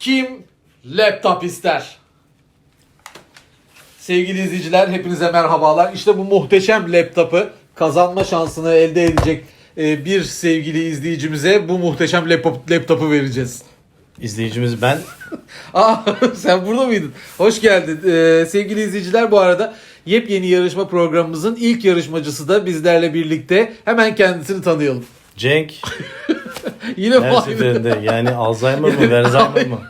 Kim laptop ister? Sevgili izleyiciler hepinize merhabalar. İşte bu muhteşem laptopu kazanma şansını elde edecek e, bir sevgili izleyicimize bu muhteşem laptop, laptopu vereceğiz. İzleyicimiz ben. Aa sen burada mıydın? Hoş geldin. Ee, sevgili izleyiciler bu arada yepyeni yarışma programımızın ilk yarışmacısı da bizlerle birlikte. Hemen kendisini tanıyalım. Cenk. Yine Her seferinde yani Alzheimer mı, Alzheimer mı?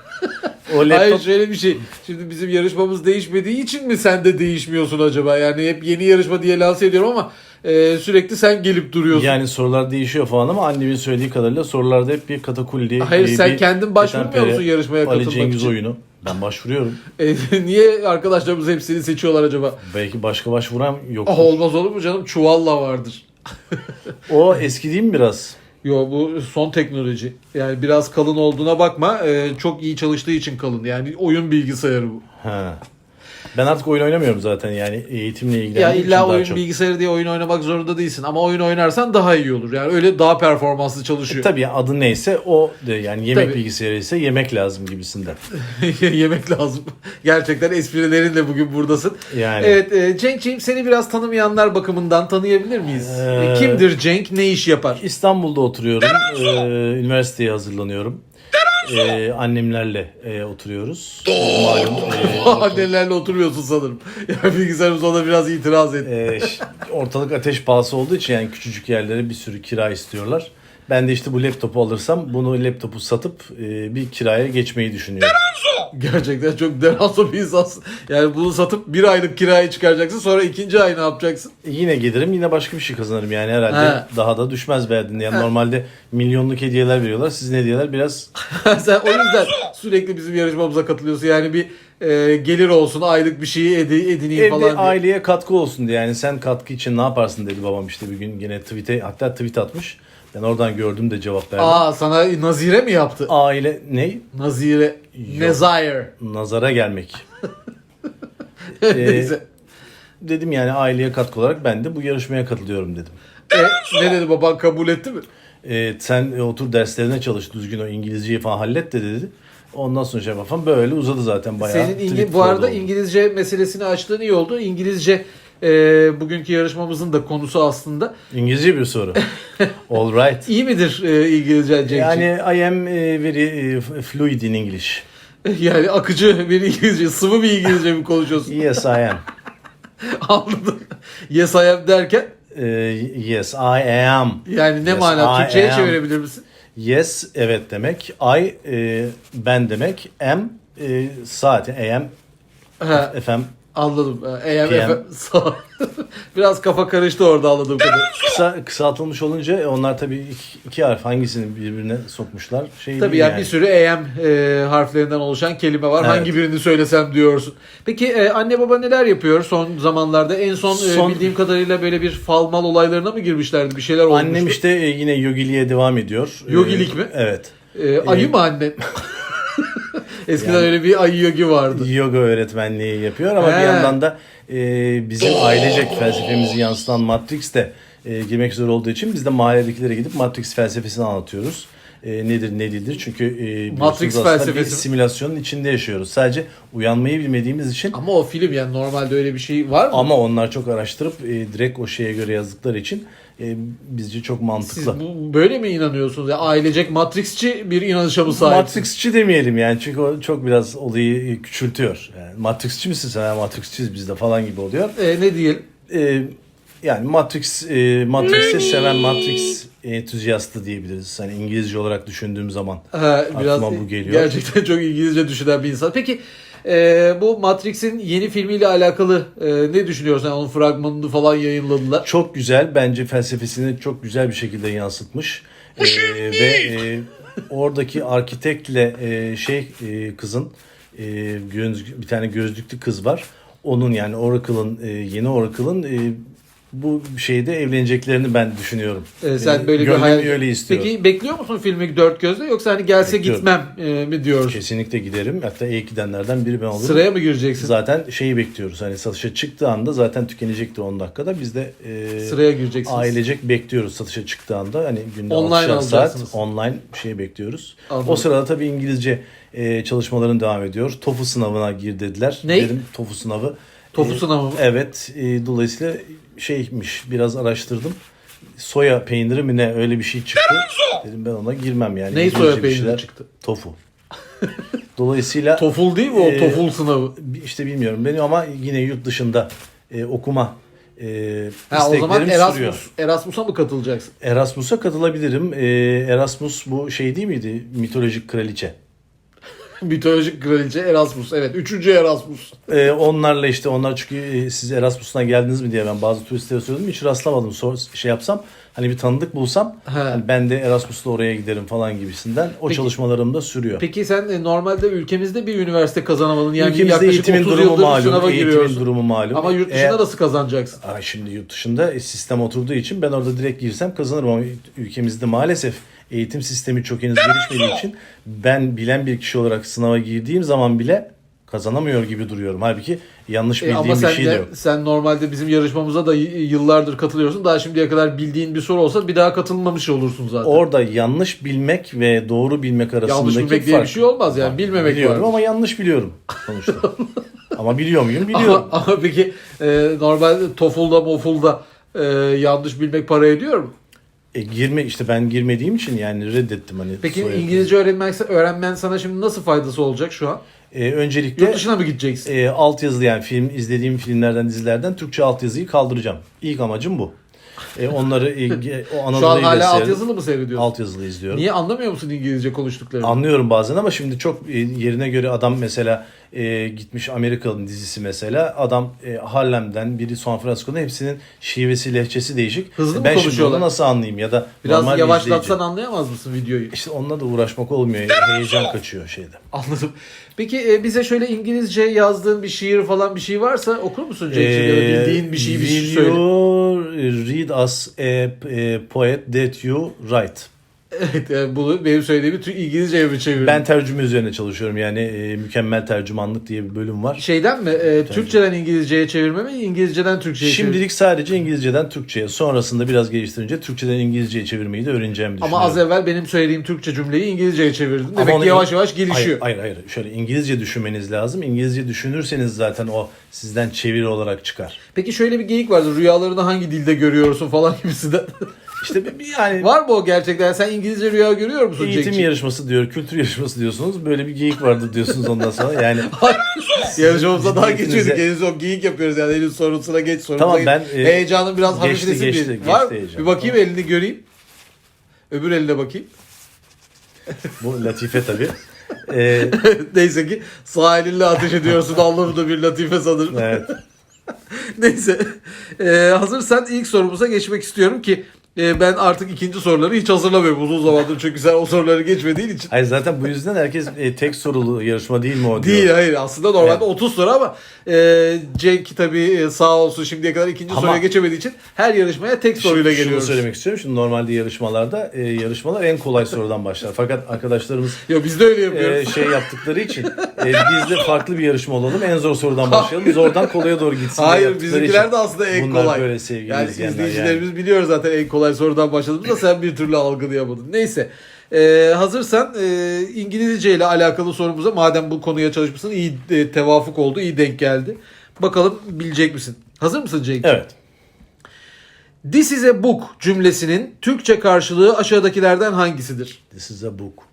O Hayır laptop şöyle bir şey. Şimdi bizim yarışmamız değişmediği için mi sen de değişmiyorsun acaba? Yani hep yeni yarışma diye lanse ediyorum ama e, sürekli sen gelip duruyorsun. yani sorular değişiyor falan ama annemin söylediği kadarıyla sorularda hep bir katakulli. Hayır, bir- sen kendin başvurmuyor musun yarışmaya Ali katılmak Cengiz için? oyunu. Ben başvuruyorum. E, niye arkadaşlarımız hepsini seçiyorlar acaba? Belki başka başvuran yok. Ah olmaz olur mu canım? Çuvalla vardır. O eski değil mi biraz? Yo bu son teknoloji. Yani biraz kalın olduğuna bakma. e, çok iyi çalıştığı için kalın. Yani oyun bilgisayarı bu. Ha. Ben artık oyun oynamıyorum zaten yani eğitimle Ya ilgilendiğim için illa oyun çok. bilgisayarı diye oyun oynamak zorunda değilsin. Ama oyun oynarsan daha iyi olur. Yani öyle daha performanslı çalışıyor. Tabii adı neyse o de yani yemek Tabii. bilgisayarı ise yemek lazım gibisinden. Yemek lazım. Gerçekten esprilerinle bugün buradasın. Yani Evet e, Cenk'ciğim seni biraz tanımayanlar bakımından tanıyabilir miyiz? Ee, E, Kimdir Cenk? Ne iş yapar? İstanbul'da oturuyorum. Ee, üniversiteye hazırlanıyorum. Ee, annemlerle e, oturuyoruz. Malum. e, Annelerle oturmuyorsun sanırım. Ya bilgisayarımız ona biraz itiraz etti. e, ş- ortalık ateş pahası olduğu için yani küçücük yerlere bir sürü kira istiyorlar. Ben de işte bu laptopu alırsam bunu laptopu satıp e, bir kiraya geçmeyi düşünüyorum. Gerçekten çok deranso bir insansın. Yani bunu satıp bir aylık kiraya çıkaracaksın. Sonra ikinci ay ne yapacaksın? E, yine gelirim yine başka bir şey kazanırım yani herhalde He. daha da düşmez beğendin. Yani normalde milyonluk hediyeler veriyorlar. Sizin hediyeler biraz Sen o yüzden sürekli bizim yarışmamıza katılıyorsun. Yani bir e, gelir olsun, aylık bir şeyi edi, edineyim Evde falan diye. aileye katkı olsun diye. Yani sen katkı için ne yaparsın dedi babam işte bir gün yine tweet'e hatta tweet atmış. Ben oradan gördüm de cevap verdim. Aa sana nazire mi yaptı? Aile ne? Nazire. Nezire. Nazara gelmek. Ee, Neyse. Dedim yani aileye katkı olarak ben de bu yarışmaya katılıyorum dedim. E, ne dedi baban kabul etti mi? Ee, sen e, otur derslerine çalış düzgün o İngilizceyi falan hallet de dedi. Ondan sonra şey falan böyle uzadı zaten bayağı. Senin İngi- tweet bu arada oldu. İngilizce meselesini açtığın iyi oldu. İngilizce e, bugünkü yarışmamızın da konusu aslında. İngilizce bir soru. All right. İyi midir e, İngilizce Cenk'ciğim? Yani I am e, very e, fluid in English. Yani akıcı bir İngilizce, sıvı bir İngilizce mi konuşuyorsun? Yes I am. Anladım. Yes I am derken Ee, yes I am. yani ne Yes, mana? I Türkçe'ye am. çevirebilir misin? Yes evet demek. I e, ben demek. Am e, saat. Am Ha, efendim anladım. E, AM, PM. Sağ- Biraz kafa karıştı orada anladığım kadarıyla. kısa kısaltılmış olunca onlar tabii iki, iki harf hangisini birbirine sokmuşlar. Şey Tabii değil ya yani. bir sürü AM e, harflerinden oluşan kelime var. Evet. Hangi birini söylesem diyorsun. Peki e, anne baba neler yapıyor son zamanlarda? En son, e, Son- bildiğim kadarıyla böyle bir falmal olaylarına mı girmişlerdi? Bir şeyler olmuştu. Annem işte e, yine yogiliğe devam ediyor. Yogilik Ee, mi? Evet. E, ayı mı annen? Eskiden Yani- öyle bir ayı yogi vardı. Yoga öğretmenliği yapıyor ama He. bir yandan da e, bizim ailecek felsefemizi yansıtan Matrix de e, girmek üzere olduğu için biz de mahalledekilere gidip Matrix felsefesini anlatıyoruz. E, nedir ne değildir çünkü e, Matrix felsefesi bir simülasyonun içinde yaşıyoruz. Sadece uyanmayı bilmediğimiz için Ama o film yani normalde öyle bir şey var mı? ama onlar çok araştırıp e, direkt o şeye göre yazdıkları için e, bizce çok Siz mantıklı. bu, böyle mi inanıyorsunuz? Ya, ailecek Matrixçi bir inanışa mı sahipsiniz? Matrixçi demeyelim yani çünkü o çok biraz olayı küçültüyor. Yani Matrixçi misin sen? Ha, Matrixçiyiz biz de falan gibi oluyor. E, ne diyelim? Ee, yani Matrix e, Matrix'i seven Matrix entüzyastı diyebiliriz. Hani İngilizce olarak düşündüğüm zaman. Ha, biraz Aklıma bu geliyor. gerçekten çok İngilizce düşünen bir insan. Peki e, bu Matrix'in yeni filmiyle alakalı e, ne düşünüyorsun? Yani onun fragmanını falan yayınladılar. Çok güzel bence felsefesini çok güzel bir şekilde yansıtmış. Ee, ve e, oradaki arkitektle e, şey e, kızın e, göz, bir tane gözlüklü kız var. Onun yani Oracle'ın e, yeni Oracle'ın e, bu şeyde evleneceklerini ben düşünüyorum. Ee, sen Ee, böyle bir hayal... öyle istiyor. Peki bekliyor musun filmi dört gözle yoksa hani gelse Bekliyorum. gitmem e, mi diyorsun? Kesinlikle giderim. Hatta ilk gidenlerden biri ben olurum. Sıraya mı gireceksin? Zaten şeyi bekliyoruz. Hani satışa çıktığı anda zaten tükenecektir 10 dakikada. Biz de e, Sıraya gireceksiniz. ailecek bekliyoruz satışa çıktığı anda. Hani günde Online 6'şar saat online şey bekliyoruz. Anladım. O sırada tabii İngilizce e, çalışmaların devam ediyor. TOEFL sınavına gir dediler. Ney? Dedim TOEFL sınavı. E, sınavı mı? Evet. e, dolayısıyla şeymiş biraz araştırdım. Soya peyniri mi ne öyle bir şey çıktı. Dedim ben ona girmem yani. İngilizce soya bir peyniri şeyler. çıktı? TOEFL. Dolayısıyla TOEFL değil mi o Ee, TOEFL sınavı? işte bilmiyorum benim ama yine yurt dışında e, okuma e, Ha, o zaman isteklerim Erasmus, sürüyor. Erasmus'a mı katılacaksın? Erasmus'a katılabilirim. E, Erasmus bu şey değil miydi? Mitolojik kraliçe. Mitolojik kraliçe Erasmus. Evet. Üçüncü Erasmus. E, onlarla işte onlar çünkü e, siz Erasmus'tan geldiniz mi diye ben bazı turistlere söyledim. Hiç rastlamadım. Sor, şey yapsam hani bir tanıdık bulsam He. hani ben de Erasmus'la oraya giderim falan gibisinden. O Peki- çalışmalarım da sürüyor. Peki sen e, normalde ülkemizde bir üniversite kazanamadın. Yani Ülkemizde yaklaşık eğitimin 30 durumu yıldır malum. sınava Eğitimin giriyorsun. durumu malum. Ama yurt dışında Eğer- nasıl kazanacaksın? Ay şimdi yurt dışında e, sistem oturduğu için ben orada direkt girsem kazanırım ama ülkemizde maalesef eğitim sistemi çok henüz gelişmediği için ben bilen bir kişi olarak sınava girdiğim zaman bile kazanamıyor gibi duruyorum. Halbuki yanlış E, bildiğim ama bir sen şey de de yok. sen normalde bizim yarışmamıza da yıllardır katılıyorsun. Daha şimdiye kadar bildiğin bir soru olsa bir daha katılmamış olursun zaten. Orada yanlış bilmek ve doğru bilmek arasındaki Yanlış bilmek diye fark. bir şey olmaz yani. Bilmemek Biliyorum var. ama yanlış biliyorum sonuçta. ama biliyor muyum? Ama, Biliyorum. ama peki e, normalde TOEFL'da MOFL'da e, yanlış bilmek para ediyor mu? E, girme işte ben girmediğim için yani reddettim hani. Peki soyadı. İngilizce öğrenmen, öğrenmen sana şimdi nasıl faydası olacak şu an? E, öncelikle Yurt dışına mı gideceksin? e, altyazılı yani film izlediğim filmlerden dizilerden Türkçe altyazıyı kaldıracağım. İlk amacım bu. E, onları e, o Şu an hala altyazılı mı seyrediyorsun? Altyazılı izliyorum. Niye anlamıyor musun İngilizce konuştuklarını? Anlıyorum bazen ama şimdi çok e, yerine göre adam mesela e, gitmiş Amerikalı'nın dizisi mesela adam e, Harlem'den biri San Francisco'da hepsinin şivesi lehçesi değişik. Hızlı mı ben şimdi konuşuyorlar? onu nasıl anlayayım ya da Biraz normal yavaşlatsan izleyici. anlayamaz mısın videoyu? İşte onunla da uğraşmak olmuyor. Heyecan kaçıyor şeyde. Anladım. Peki e, bize şöyle İngilizce yazdığın bir şiir falan bir şey varsa okur musun ya da Ee, bildiğin bir şey bir şey söyle. read us a, a poet that you write? Evet, yani bunu benim söylediğimi Türk İngilizceye mi çevirdin? Ben tercüme üzerine çalışıyorum. Yani e, mükemmel tercümanlık diye bir bölüm var. Şeyden mi? e, Türkçeden İngilizceye çevirme mi? İngilizceden Türkçe'ye çevirme? Şimdilik sadece İngilizceden Türkçe'ye. Sonrasında biraz geliştirince Türkçeden İngilizce'ye çevirmeyi de öğreneceğimi Ama düşünüyorum. az evvel benim söylediğim Türkçe cümleyi İngilizceye çevirdin. Ama Demek onu- ki yavaş yavaş gelişiyor. Hayır, hayır hayır. Şöyle İngilizce düşünmeniz lazım. İngilizce düşünürseniz zaten o sizden çeviri olarak çıkar. Peki şöyle bir geyik vardı. Rüyalarını hangi dilde görüyorsun falan gibisinden. İşte bir- bir yani Var mı o gerçekten? Sen İngilizce rüya görüyor musun eğitim Cenk'ciğim? yarışması diyor, kültür yarışması diyorsunuz. Böyle bir geyik vardı diyorsunuz ondan sonra. Yani Yarışmamıza daha Ciddiyetinize- geçiyorduk. Henüz o geyik yapıyoruz yani. Henüz sorusuna geç sorumuza Tamam, geç. ben, e, Heyecanın biraz geçti, hafiflesin geçti, bir. geçti Var mı? heyecan. Bir bakayım elini göreyim. Öbür eline bakayım. bu latife tabii. Ee, Neyse ki sağ elinle ateş ediyorsun. Anlamında bir latife sanırım. evet. Neyse. Ee, hazırsan ilk sorumuza geçmek istiyorum ki e, ben artık ikinci soruları hiç hazırlamıyorum uzun zamandır çünkü sen o soruları geçmediğin için. Hayır zaten bu yüzden herkes e, tek sorulu yarışma değil mi o diyor. Değil hayır aslında normalde Evet. 30 soru ama e, Cenk tabii e, sağ olsun şimdiye kadar ikinci Ama- soruya geçemediği için her yarışmaya tek soruyla Şunu geliyoruz. söylemek istiyorum. Şimdi normalde yarışmalarda e, yarışmalar en kolay sorudan başlar. Fakat arkadaşlarımız Ya biz de öyle e, yapıyoruz. şey yaptıkları için e, biz de farklı bir yarışma olalım. En zor sorudan başlayalım. Biz oradan kolaya doğru gitsin. Hayır bizimkiler için de aslında en Bunlar kolay. böyle sevgili yani izleyenler izleyicilerimiz biliyor zaten en kolay sorudan başladığımızda sen bir türlü algılayamadın. Neyse. Ee, hazırsan e, İngilizce ile alakalı sorumuza madem bu konuya çalışmışsın iyi e, tevafuk oldu, iyi denk geldi. Bakalım bilecek misin? Hazır mısın Cenk? Evet. This is a book cümlesinin Türkçe karşılığı aşağıdakilerden hangisidir? This is a book.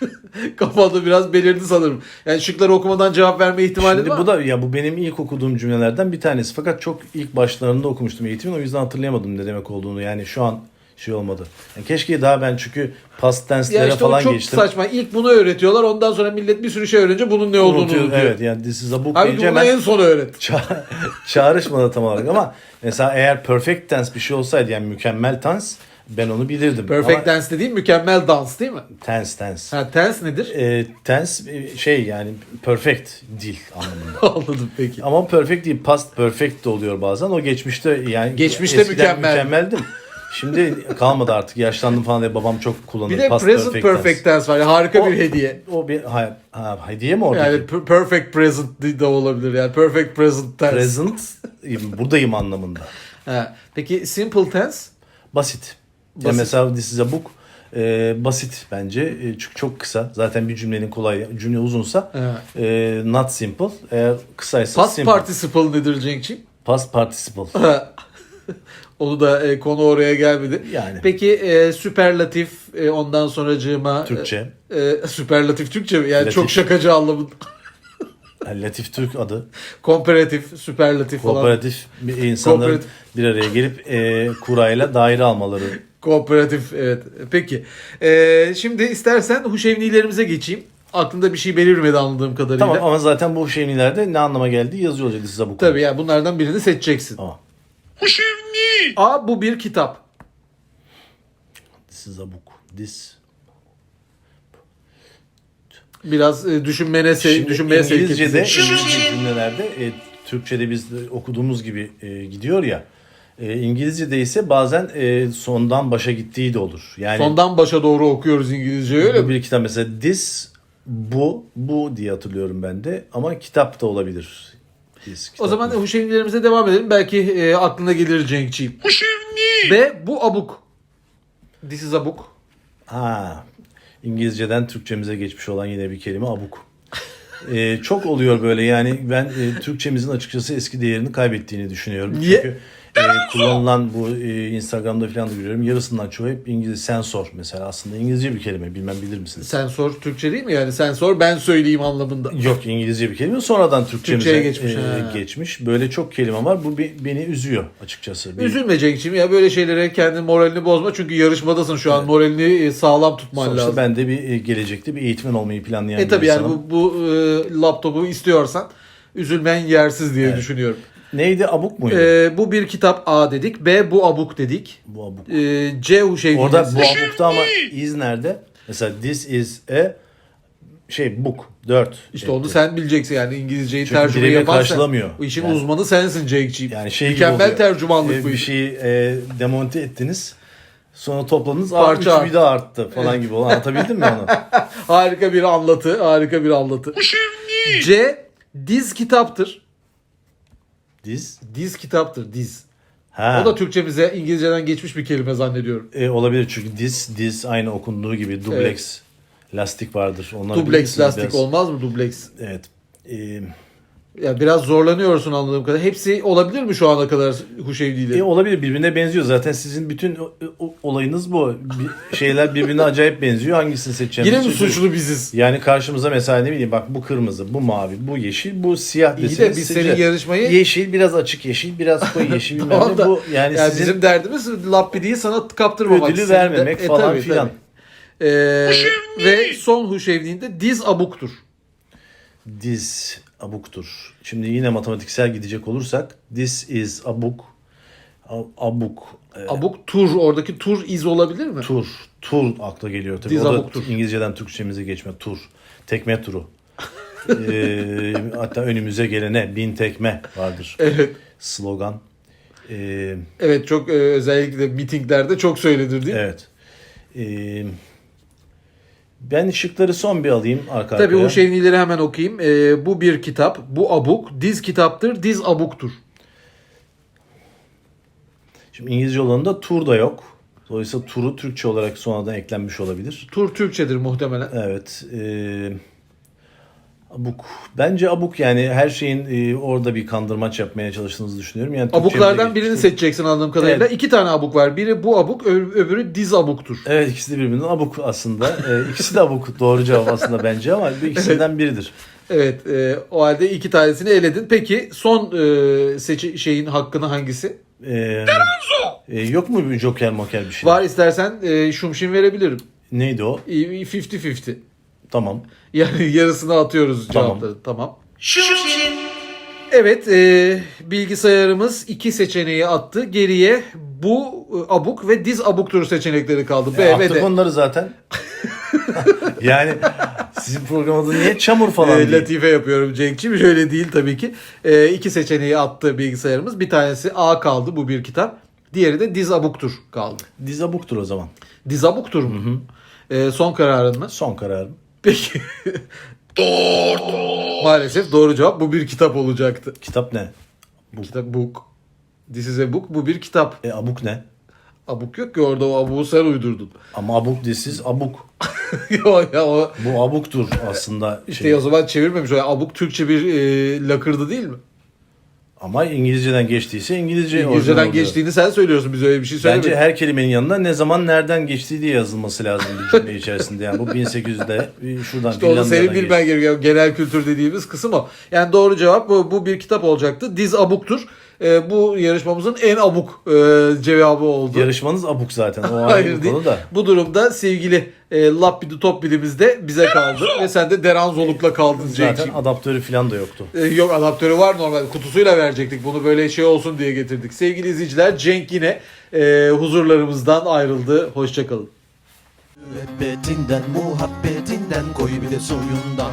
Kafamda biraz belirdi sanırım. Yani şıkları okumadan cevap verme ihtimali Şimdi var. bu da ya bu benim ilk okuduğum cümlelerden bir tanesi. Fakat çok ilk başlarında okumuştum eğitimin. O yüzden hatırlayamadım ne demek olduğunu. Yani şu an şey olmadı. Yani keşke daha ben çünkü past Ya tense'lere işte falan çok geçtim. saçma. İlk bunu öğretiyorlar. Ondan sonra millet bir sürü şey öğrenince bunun ne olduğunu Unutuyor. unutuyor. Evet yani this is a book Abi bunu hemen en son öğret. ça- çağrışmadı tam olarak ama mesela eğer perfect tense bir şey olsaydı yani mükemmel tense ben onu bilirdim. Perfect Ama dance dediğim mükemmel dans değil mi? tense tense. Ha tense nedir? E, tense şey yani perfect dil anlamında. Anladım peki. Ama perfect değil past perfect de oluyor bazen. O geçmişte yani Geçmişte mükemmel. mükemmeldim. Şimdi kalmadı artık yaşlandım falan diye babam çok kullanır. Bir de past present perfect, tense. tense var. Yani harika O- bir hediye. O bir ha, ha, hediye mi oradaki? Yani per- perfect present de olabilir yani. Perfect present tense. Present buradayım anlamında. Ha. Peki simple tense? Basit. Yani Basit. mesela this is a book e, basit bence. E, çünkü çok kısa. Zaten bir cümlenin kolay. Cümle uzunsa Ha. e, not simple. Eğer kısaysa Past simple. participle nedir Cenk'ciğim? Past participle. Onu da e, konu oraya gelmedi. Yani. Peki e, süperlatif e, ondan sonracığıma Türkçe. E, e, süperlatif Türkçe mi? Yani Latif. çok şakacı anlamında. Latif Türk adı. Komparatif, süperlatif falan. Kooperatif insanların Kooperatif. bir araya gelip e, kurayla daire almaları. Kooperatif evet. Peki. E, şimdi istersen huşevnilerimize geçeyim. Aklında bir şey belirmedi anladığım kadarıyla. Tamam ama zaten bu şeylerde ne anlama geldiği yazıyor olacak size bu. Tabii yani bunlardan birini seçeceksin. Tamam. A bu bir kitap. This is a book. This. Biraz e, düşünmene se Şimdi düşünmeye sevk İngilizce'de. İngilizce cümlelerde e, Türkçe'de biz okuduğumuz gibi e, gidiyor ya. E, İngilizce'de ise bazen e, sondan başa gittiği de olur. Yani Sondan başa doğru okuyoruz İngilizce öyle mi? bir kitap mesela this bu bu diye hatırlıyorum ben de ama kitap da olabilir. This, O zaman huşevnilerimize devam edelim. Belki e, aklına gelir Cenk'ciğim. B bu abuk. This is a book. Ha, İngilizceden Türkçemize geçmiş olan yine bir kelime abuk. Ee, çok oluyor böyle yani ben e, Türkçemizin açıkçası eski değerini kaybettiğini düşünüyorum. Niye? Çünkü e, kullanılan bu e, Instagram'da falan da görüyorum yarısından çoğu hep İngiliz sensor mesela aslında İngilizce bir kelime bilmem bilir misiniz? Sensör Türkçe değil mi? Yani sensör ben söyleyeyim anlamında. Yok İngilizce bir kelime sonradan Türkçemize Türkçe'ye geçmiş, ha. geçmiş. Böyle çok kelime var bu be- beni üzüyor açıkçası. Bir- Üzülme Cenk'ciğim ya böyle şeylere kendi moralini bozma. Çünkü yarışmadasın şu an. Moralini e, sağlam tutman Sonuçta lazım. ben de bir e, gelecekte bir eğitmen olmayı planlayan E bir tabi yani insanım. bu, bu e, laptopu istiyorsan üzülmen yersiz diye düşünüyorum. Neydi abuk muydu? E, bu bir kitap A dedik. B bu abuk dedik. bu abuk. E, C şey Orada bu abukta ama is nerede? Mesela this is a şey book 4. İşte onu sen bileceksin yani İngilizceyi Çünkü tercüme birebir yaparsan. karşılamıyor. Bu işin Yani- uzmanı sensin Cenk'ciğim. yani şey gibi Mükemmel oluyor. tercümanlık Ee, bu bir iş. şeyi e, demonte ettiniz. Sonra topladınız. Parça Parça arttı. bir daha arttı falan gibi. olan. Anlatabildim mi onu? Harika bir anlatı, harika bir anlatı. C diz kitaptır. Diz. Diz kitaptır, diz. Ha. O da Türkçemize İngilizceden geçmiş bir kelime zannediyorum. E, olabilir çünkü diz diz aynı okunduğu gibi dubleks lastik vardır. Dubleks bilirsiniz lastik biraz. olmaz mı dubleks? Evet. E, Ya biraz zorlanıyorsun anladığım kadar. Hepsi olabilir mi şu ana kadar Huşevdi'yle? E, olabilir birbirine benziyor. Zaten sizin bütün olayınız bu. Bir, şeyler birbirine acayip benziyor. Hangisini seçeceğimiz? Yine mi suçlu biziz? Yani karşımıza mesela ne bileyim bak bu kırmızı, bu mavi, bu yeşil, bu siyah İyi deseniz de biz senin yarışmayı... yeşil biraz açık yeşil, biraz koyu yeşil bilmem Tamam da- Bu yani, yani sizin bizim derdimiz Lappidi'yi sana kaptırmamak. ödülü de- vermemek E, falan tabii, filan. tabii. Ee, ve son Huşevdi'nde diz abuktur. Diz abuktur. Şimdi yine matematiksel gidecek olursak this is abuk. Abuk. e, Abuk tur, oradaki tur iz olabilir mi? tur. Tur akla geliyor tabii. Diz o da abuktur. İngilizceden Türkçemize geçme tur. Tekme turu. Ee, hatta önümüze gelene bin tekme vardır. Evet. Slogan. Ee, Evet çok e, özellikle mitinglerde çok söylenir değil mi? Evet. Ee, ben şıkları son bir alayım arka Tabii arkaya. Huşevnileri hemen okuyayım. Ee, bu bir kitap, bu abuk, diz kitaptır, diz abuktur. Şimdi İngilizce olanında tur da yok. Dolayısıyla turu Türkçe olarak sonradan eklenmiş olabilir. Tur Türkçedir muhtemelen. Evet. ee, abuk. Bence abuk yani her şeyin ee, orada bir kandırmaç yapmaya çalıştığınızı düşünüyorum. Yani Türkçemize Abuklardan birini geçmiştir. seçeceksin anladığım kadarıyla. Evet. İki tane abuk var. Biri bu abuk, ö- öbürü diz abuktur. Evet ikisi de birbirinden abuk aslında. Ee, ikisi de abuk doğru cevap aslında bence ama bu ikisinden biridir. Evet e, o halde iki tanesini eledin. Peki son e, seçi şeyin hakkını hangisi? Ee, e, yok mu bir joker moker bir şey? Var istersen e, şumşin verebilirim. Neydi o? 50-50. Tamam. Yani yarısını atıyoruz Tamam. cevapları. Tamam. Evet e, bilgisayarımız iki seçeneği attı. Geriye bu e, abuk ve diz abuktur seçenekleri kaldı. B ve attık D. onları zaten. yani sizin programın adı niye çamur falan E, değil? latife yapıyorum Cenk'ciğim. Şöyle değil tabii ki. E, iki seçeneği attı bilgisayarımız. Bir tanesi A kaldı bu bir kitap. Diğeri de diz abuktur kaldı. Dizabuktur o zaman. Diz abuktur mu? E, son kararın mı? Son kararım. Peki. Maalesef doğru cevap bu bir kitap olacaktı. Kitap ne? Kitap book. This is a book. Bu bir kitap. E abuk ne? Abuk yok ki orada o abuğu sen uydurdun. Ama abuk disiz abuk. ya, ya o Bu abuktur aslında. işte şey. o zaman çevirmemiş. O abuk Türkçe bir e, lakırdı değil mi? Ama İngilizceden geçtiyse İngilizce İngilizceden geçtiğini sen söylüyorsun. Biz öyle bir şey söylemedik. Bence her kelimenin yanında ne zaman nereden geçtiği diye yazılması lazım bir cümle içerisinde. Yani bu 1800'de bir şuradan İşte onu senin bilmen gerekiyor. Genel kültür dediğimiz kısım o. Yani doğru cevap bu, bu bir kitap olacaktı. Diz abuktur. E, bu yarışmamızın en abuk e, cevabı oldu. Yarışmanız abuk zaten. O Hayır değil. da. Bu durumda sevgili e, Lappidi Top bilimizde bize kaldı. ve sen de Deranzoluk'la kaldın Zaten Cenk'ciğim. adaptörü falan da yoktu. E, yok adaptörü var normal kutusuyla verecektik. Bunu böyle şey olsun diye getirdik. Sevgili izleyiciler Cenk yine e, huzurlarımızdan ayrıldı. Hoşçakalın. Müebbetinden muhabbetinden koy bir de suyundan